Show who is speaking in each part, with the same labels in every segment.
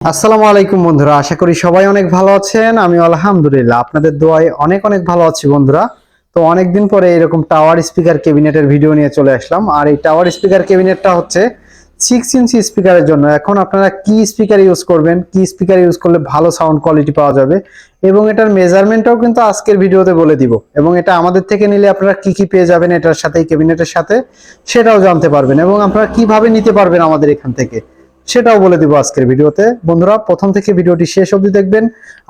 Speaker 1: আসসালামু আলাইকুম বন্ধুরা, আশা করি সবাই অনেক ভালো আছেন। আমি আলহামদুলিল্লাহ, আপনাদের দোয়ায় অনেক অনেক ভালো আছি বন্ধুরা। তো অনেকদিন পরে এরকম টাওয়ার স্পিকার ক্যাবিনেটের ভিডিও নিয়ে চলে আসলাম। আর এই টাওয়ার স্পিকার ক্যাবিনেটটা হচ্ছে সিক্স ইঞ্চি স্পিকারের জন্য। এখন আপনারা কি স্পিকার ইউজ করবেন, কি স্পিকার ইউজ করলে ভালো সাউন্ড কোয়ালিটি পাওয়া যাবে, এবং এটার মেজারমেন্টটাও কিন্তু আজকের ভিডিওতে বলে দিব। এবং এটা আমাদের থেকে নিলে আপনারা কি কি পেয়ে যাবেন এটার সাথে, এই ক্যাবিনেটের সাথে, সেটাও জানতে পারবেন। এবং আপনারা কীভাবে নিতে পারবেন আমাদের এখান থেকে। সেটাও বলে দিব আজকের ভিডিওতে। বন্ধুরা, প্রথম থেকে ভিডিওটি শেষ অবধি দেখবেন।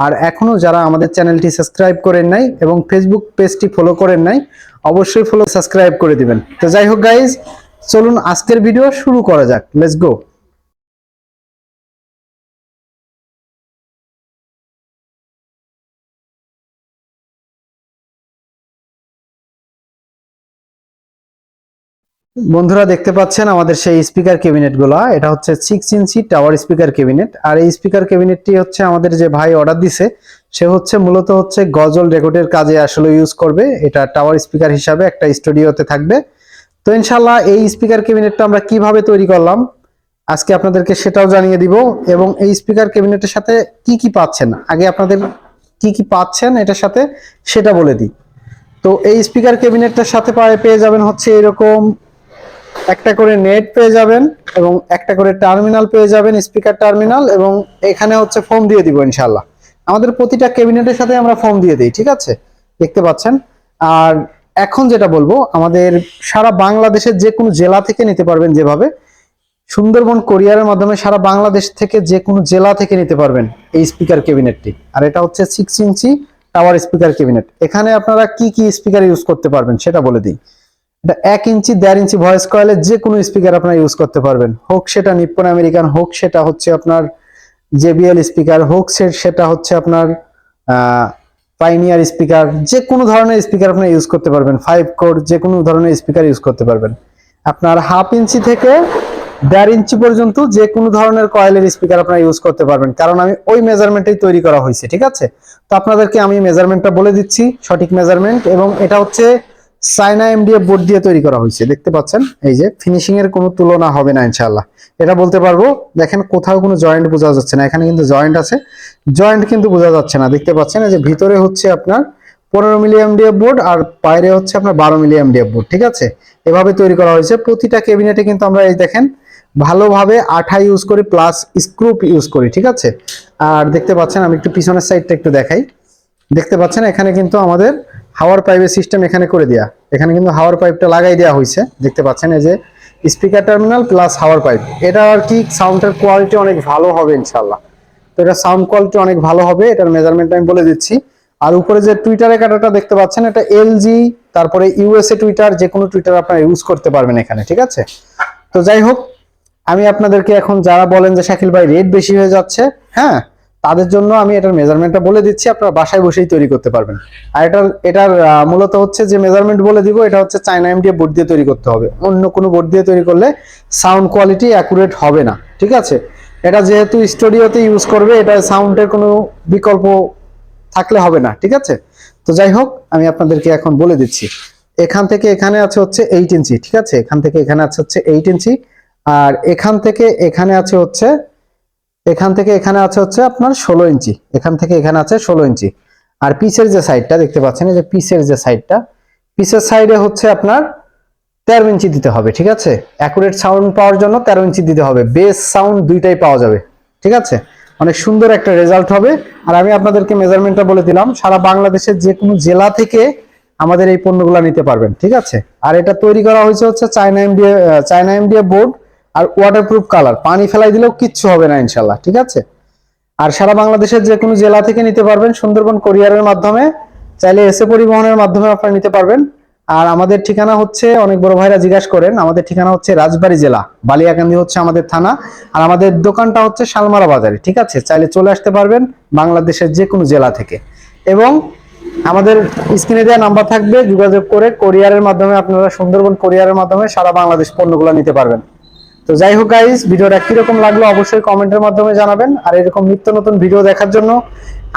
Speaker 1: আর এখনও যারা আমাদের চ্যানেলটি সাবস্ক্রাইব করেন নাই এবং ফেসবুক পেজটি ফলো করেন নাই, অবশ্যই ফলো সাবস্ক্রাইব করে দিবেন। তো যাই হোক গাইজ চলুন আজকের ভিডিও শুরু করা যাক। লেটস গো বন্ধুরা দেখতে পাচ্ছেন আমাদের সেই স্পিকার ক্যাবিনেটগুলা। এটা হচ্ছে six inch tower speaker cabinet আর এই স্পিকার ক্যাবিনেটটি হচ্ছে আমাদের যে ভাই অর্ডার দিছে, সে হচ্ছে মূলত হচ্ছে গজল রেকর্ডের কাজে আসলে ইউজ করবে। এটা টাওয়ার স্পিকার হিসাবে একটা স্টুডিওতে থাকবে। তো ইনশাল্লাহ এই স্পিকার ক্যাবিনেটটা আমরা কীভাবে তৈরি করলাম, আজকে আপনাদেরকে সেটাও জানিয়ে দিব। এবং এই স্পিকার ক্যাবিনেটের সাথে কি কি পাচ্ছেন? আগে আপনাদের কি কি পাচ্ছেন এটার সাথে সেটা বলে দিই। তো এই স্পিকার ক্যাবিনেটটার সাথে পেয়ে যাবেন হচ্ছে এরকম একটা করে নেট পেয়ে যাবেন এবং একটা করে টার্মিনাল পেয়ে যাবেন, স্পিকার টার্মিনাল এবং এখানে হচ্ছে ফোন দিয়ে দিব ইনশাল্লাহ আমাদের প্রতিটা ক্যাবিনেটের সাথে আমরা ফোন দিয়ে দিই, ঠিক আছে? দেখতে পাচ্ছেন? আর এখন যেটা বলব, আমাদের সারা বাংলাদেশের যে কোনো জেলা থেকে নিতে পারবেন যেভাবে। সুন্দরবন কোরিয়ারের মাধ্যমে সারা বাংলাদেশ থেকে যে কোনো জেলা থেকে নিতে পারবেন এই স্পিকার ক্যাবিনেটটি। আর এটা হচ্ছে six inch tower speaker cabinet এখানে আপনারা কি কি স্পিকার ইউজ করতে পারবেন সেটা বলে দিই। এটা এক ইঞ্চি দেড় ইঞ্চি ভয়েস কয়েলের যে কোনো স্পিকার আপনারা ইউজ করতে পারবেন। হোক সেটা নিপ্পন আমেরিকান, হোক সেটা হচ্ছে আপনার জেবিএল স্পিকার হোক সেটা হচ্ছে আপনার পাইনিয়ার স্পিকার যে কোনো ধরনের স্পিকার আপনারা ইউজ করতে পারবেন। ফাইভ কোর যে কোনো ধরনের স্পিকার ইউজ করতে পারবেন। আপনার হাফ ইঞ্চি থেকে দেড় ইঞ্চি পর্যন্ত যে কোনো ধরনের কয়েলের স্পিকার আপনারা ইউজ করতে পারবেন। কারণ আমি ওই মেজারমেন্টেই তৈরি করা হয়েছে, ঠিক আছে? তো আপনাদেরকে আমি মেজারমেন্টটা বলে দিচ্ছি, সঠিক মেজারমেন্ট এবং এটা হচ্ছে চায়না এমডিএফ বোর্ড দিয়ে তৈরি করা হয়েছে। দেখতে পাচ্ছেন? এই যে ফিনিশিং এর কোনো তুলনা হবে না ইনশাআল্লাহ। এটা বলতে পারব, দেখেন কোথাও কোনো জয়েন্ট বোঝা যাচ্ছে না। এখানে কিন্তু জয়েন্ট আছে। জয়েন্ট কিন্তু বোঝা যাচ্ছে না। দেখতে পাচ্ছেন, এই যে ভিতরে হচ্ছে আপনার পনেরো মিলি এমডিএফ বোর্ড আর বাইরে হচ্ছে আপনার বারো মিলি এমডিএফ বোর্ড, ঠিক আছে? এভাবে তৈরি করা হয়েছে। প্রতিটা ক্যাবিনেটে কিন্তু আমরা এই দেখেন, ভালোভাবে আঠা ইউজ করি প্লাস স্ক্রুপ ইউজ করি, ঠিক আছে? আর দেখতে পাচ্ছেন, আমি একটু পিছনের সাইডটা একটু দেখাই। দেখতে পাচ্ছেন, এখানে কিন্তু আমাদের হাওয়ার পাইপের সিস্টেম এখানে করে দেয়া। এখানে কিন্তু হাওয়ার পাইপটা লাগাই দেওয়া হয়েছে দেখতে পাচ্ছেন এই যে স্পিকার টার্মিনাল প্লাস হাওয়ার পাইপ। এটা আর কি সাউন্ডের কোয়ালিটি অনেক ভালো হবে ইনশাল্লাহ তো এটা সাউন্ড কোয়ালিটি অনেক ভালো হবে, এটার মেজারমেন্ট আমি বলে দিচ্ছি। আর উপরে যে টুইটারের কাটাটা দেখতে পাচ্ছেন, এটা এলজি, তারপরে ইউএসএ টুইটার যে কোনো টুইটার আপনারা ইউজ করতে পারবেন এখানে, ঠিক আছে? তো যাই হোক, আমি আপনাদেরকে এখন যারা বলেন যে শাকিল ভাই রেট বেশি হয়ে যাচ্ছে হ্যাঁ? তাদের জন্য আমি এটার মেজারমেন্টটা বলে দিচ্ছি, আপনারা বাসায় বসেই তৈরি করতে পারবেন। আর এটার এটার মূলত হচ্ছে যে মেজারমেন্ট বলে দিব, এটা হচ্ছে চায়না এমডিএ বোর্ড দিয়ে তৈরি করতে হবে। অন্য কোনো বোর্ড দিয়ে তৈরি করলে সাউন্ড কোয়ালিটি অ্যাকুরেট হবে না, ঠিক আছে? এটা যেহেতু স্টুডিওতে ইউজ করবে, এটা সাউন্ডের কোনো বিকল্প থাকলে হবে না, ঠিক আছে? তো যাই হোক, আমি আপনাদেরকে এখন বলে দিচ্ছি। এখান থেকে এখানে আছে হচ্ছে এইট ইঞ্চি ঠিক আছে? এখান থেকে এখানে আছে হচ্ছে এইট ইঞ্চি আর এখান থেকে এখানে আছে হচ্ছে এখান থেকে এখানে আছে হচ্ছে আপনার ষোলো ইঞ্চি। এখান থেকে এখানে আছে ষোলো ইঞ্চি। আর পিসের যে সাইডটা দেখতে পাচ্ছেন, এই যে পিসের যে সাইডটা পিসের সাইডে হচ্ছে আপনার তেরো ইঞ্চি দিতে হবে, ঠিক আছে? অ্যাকুরেট সাউন্ড পাওয়ার জন্য তেরো ইঞ্চি দিতে হবে। বেস সাউন্ড দুইটাই পাওয়া যাবে, ঠিক আছে? অনেক সুন্দর একটা রেজাল্ট হবে। আর আমি আপনাদেরকে মেজারমেন্টটা বলে দিলাম, সারা বাংলাদেশের যে কোনো জেলা থেকে আমাদের এই পণ্যগুলো নিতে পারবেন, ঠিক আছে? আর এটা তৈরি করা হয়েছে হচ্ছে China MDA China MDA board আর ওয়াটারপ্রুফ কালার পানি ফেলাই দিলেও কিচ্ছু হবে না ইনশাল্লাহ ঠিক আছে? আর সারা বাংলাদেশের যে কোনো জেলা থেকে নিতে পারবেন সুন্দরবন কোরিয়ারের মাধ্যমে, চাইলে এসে পরিবহনের মাধ্যমে আপনারা নিতে পারবেন। আর আমাদের ঠিকানা হচ্ছে, অনেক বড় ভাইরা জিজ্ঞাসা করেন, আমাদের ঠিকানা হচ্ছে রাজবাড়ী জেলা, বালিয়াকান্দি হচ্ছে আমাদের থানা। আর আমাদের দোকানটা হচ্ছে শালমারা বাজারে, ঠিক আছে? চাইলে চলে আসতে পারবেন বাংলাদেশের যে কোনো জেলা থেকে। এবং আমাদের স্ক্রিনে দেওয়া নাম্বার থাকবে, যোগাযোগ করে কোরিয়ারের মাধ্যমে আপনারা সুন্দরবন কোরিয়ারের মাধ্যমে সারা বাংলাদেশ পণ্যগুলো নিতে পারবেন। তো যাই হোক গাইস ভিডিওটা কীরকম লাগল অবশ্যই কমেন্টের মাধ্যমে জানাবেন। আর এরকম নিত্য নতুন ভিডিও দেখার জন্য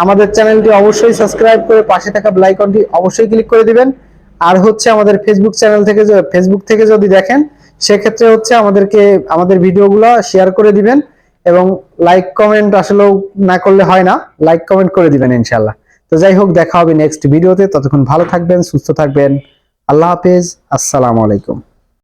Speaker 1: আমাদের চ্যানেলটি অবশ্যই সাবস্ক্রাইব করে পাশে থাকা বেল আইকনটি অবশ্যই ক্লিক করে দিবেন। আর হচ্ছে আমাদের ফেসবুক চ্যানেল থেকে ফেসবুক থেকে যদি দেখেন, সেক্ষেত্রে হচ্ছে আমাদেরকে, আমাদের ভিডিওগুলো শেয়ার করে দিবেন এবং লাইক কমেন্ট আসলেও না করলে হয় না লাইক কমেন্ট করে দিবেন ইনশাল্লাহ তো যাই হোক, দেখা হবে নেক্সট ভিডিওতে ততক্ষণ ভালো থাকবেন, সুস্থ থাকবেন। আল্লাহ হাফেজ। আসসালামু আলাইকুম।